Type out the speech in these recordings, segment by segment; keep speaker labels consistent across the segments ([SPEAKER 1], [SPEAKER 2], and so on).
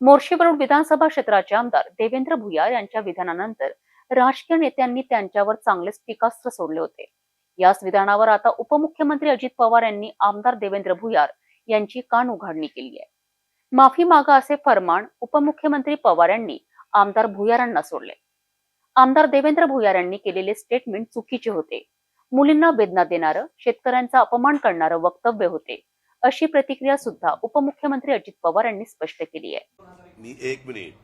[SPEAKER 1] मोर्शीवरून विधानसभा क्षेत्राचे आमदार देवेंद्र भुयार यांच्या विधानानंतर राजकीय नेत्यांनी त्यांच्यावर चांगलेच टीकास्त्र सोडले होते. याच विधानावर आता उपमुख्यमंत्री अजित पवार यांनी आमदार देवेंद्र भुयार यांची कान उघाडणी केली आहे माफी मागा असे फरमान उपमुख्यमंत्री पवार यांनी आमदार भुयारांना सोडले. आमदार देवेंद्र भुयार यांनी केलेले स्टेटमेंट चुकीचे होते. मुलींना वेदना देणारं शेतकऱ्यांचा अपमान करणारं वक्तव्य होते. अशी प्रतिक्रिया सुद्धा उपमुख्यमंत्री अजित पवार यांनी स्पष्ट केली आहे.
[SPEAKER 2] मी एक मिनिट.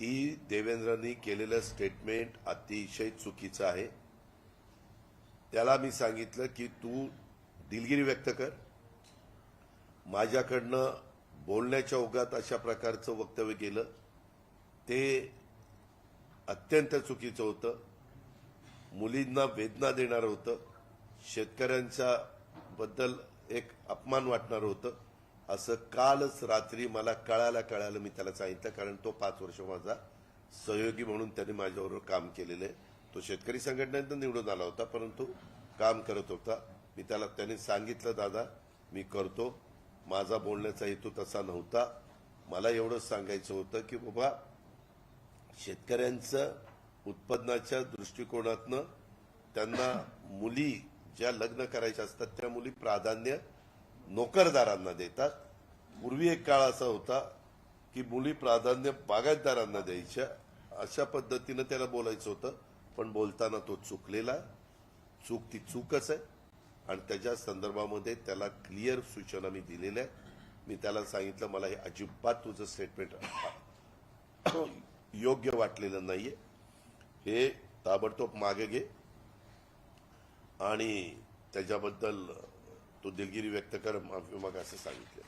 [SPEAKER 2] ती देवेंद्रांनी केलेलं स्टेटमेंट अतिशय चुकीचं आहे. त्याला मी सांगितलं की तू दिलगिरी व्यक्त कर. माझ्याकडनं बोलण्याच्या ओघात अशा प्रकारचं वक्तव्य केलं. ते अत्यंत चुकीचं होतं. मुलींना वेदना देणारं होतं. शेतकऱ्यांच्या बद्दल एक अपमान वाटणार होतं. असं कालच रात्री मला कळायला कळायला मी त्याला सांगितलं कारण तो पाच वर्ष माझा सहयोगी म्हणून त्याने माझ्याबरोबर काम केलेलं आहे. तो शेतकरी संघटनेतून निवडून आला होता परंतु काम करत होता. मी त्याला त्याने सांगितलं दादा मी करतो. माझा बोलण्याचा हेतू तसा नव्हता. मला एवढंच सांगायचं होतं की बाबा शेतकऱ्यांचं उत्पन्नाच्या दृष्टिकोनातनं त्यांना मुली ज्या लग्न करायच्या असतात त्या मुली प्राधान्य नोकरदारांना देतात. पूर्वी एक काळ असा होता की मुली प्राधान्य बागायतदारांना द्यायच्या. अशा पद्धतीनं त्याला बोलायचं होतं पण बोलताना तो चुकलेला. चूक ती चूकच आहे. आणि त्याच्या संदर्भामध्ये त्याला क्लिअर सूचना मी दिलेल्या आहे मी त्याला सांगितलं मला हे अजिबात तुझं स्टेटमेंट योग्य वाटलेलं नाहीये. हे ताबडतोब मागे घे. आणि त्याच्याबद्दल तो दिलगिरी व्यक्त कर माफी मग असं सांगितलं.